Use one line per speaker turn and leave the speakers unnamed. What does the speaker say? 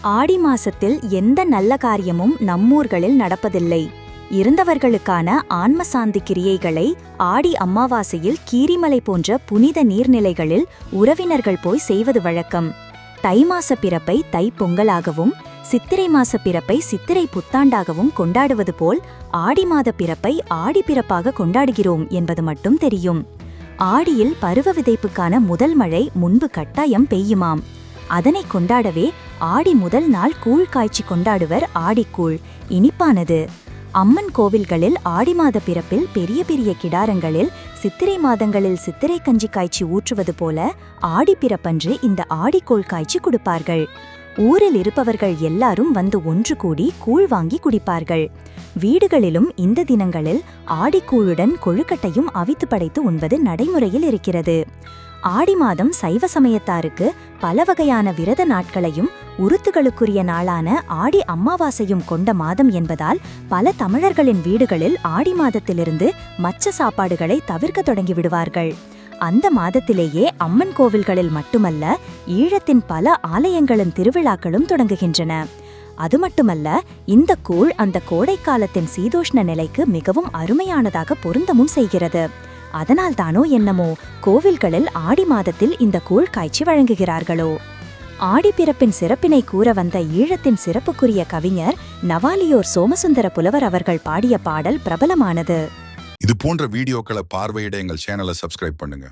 ஆடி மாசத்தில் எந்த நல்ல காரியமும் நம்மூர்களில் நடப்பதில்லை. இருந்தவர்களுக்கான ஆன்ம சாந்தி கிரியைகளை ஆடி அமாவாசையில் கீரிமலை போன்ற புனித நீர்நிலைகளில் உறவினர்கள் போய் செய்வது வழக்கம். தை மாச பிறப்பை தை பொங்கலாகவும் சித்திரை மாச பிறப்பை சித்திரை புத்தாண்டாகவும் கொண்டாடுவது போல் ஆடி மாத பிறப்பை ஆடி பிறப்பாக கொண்டாடுகிறோம் என்பது மட்டும் தெரியும். ஆடியில் பருவ விதைப்புக்கான முதல் மழை முன்பு கட்டாயம் பெய்யுமாம். அதனை கொண்டாடவே ஆடி முதல் நாள் கூழ் காய்ச்சி கொண்டாடுவர் ஆடிக்கூழ். இனிப்பானது. அம்மன் கோவில்களில் ஆடி மாத பிறப்பில் பெரிய பெரிய கிடாரங்களில் சித்திரை மாதங்களில் சித்திரை கஞ்சி காய்ச்சி ஊற்றுவது போல ஆடி பிறப்பன்று இந்த ஆடிக்கூழ் காய்ச்சி கொடுப்பார்கள். ஊரில் இருப்பவர்கள் எல்லாரும் வந்து ஒன்று கூடி கூழ் வாங்கி குடிப்பார்கள். வீடுகளிலும் இந்த தினங்களில் ஆடிக்கூழுடன் கொழுக்கட்டையும் அவித்து படைத்து உண்பது நடைமுறையில் இருக்கிறது. ஆடி மாதம் சைவ சமயத்தாருக்கு பல வகையான விரத நாட்களையும் உருத்துகளுக்குரிய நாளான ஆடி அமாவாசையும் கொண்ட மாதம் என்பதால் பல தமிழர்களின் வீடுகளில் ஆடி மாதத்திலிருந்து மச்ச சாப்பாடுகளை தவிர்க்க தொடங்கி விடுவார்கள். அந்த மாதத்திலேயே அம்மன் கோவில்களில் மட்டுமல்ல ஈழத்தின் பல ஆலயங்களின் திருவிழாக்களும் தொடங்குகின்றன. அது மட்டுமல்ல இந்த கூழ் அந்த கோடைக்காலத்தின் சீதோஷ்ண நிலைக்கு மிகவும் அருமையானதாக பொருந்தமும் செய்கிறது. அதனால் தானோ என்னமோ கோவில்களில் ஆடி மாதத்தில் இந்த கூழ் காய்ச்சி வழங்குகிறார்களோ? ஆடிப்பிறப்பின் சிறப்பினை கூற வந்த ஈழத்தின் சிறப்புக்குரிய கவிஞர் நவாலியோர் சோமசுந்தர புலவர் அவர்கள் பாடிய பாடல் பிரபலமானது.
இது போன்ற வீடியோக்களை பார்வையிட எங்கள் சேனலை சப்ஸ்கிரைப் பண்ணுங்க.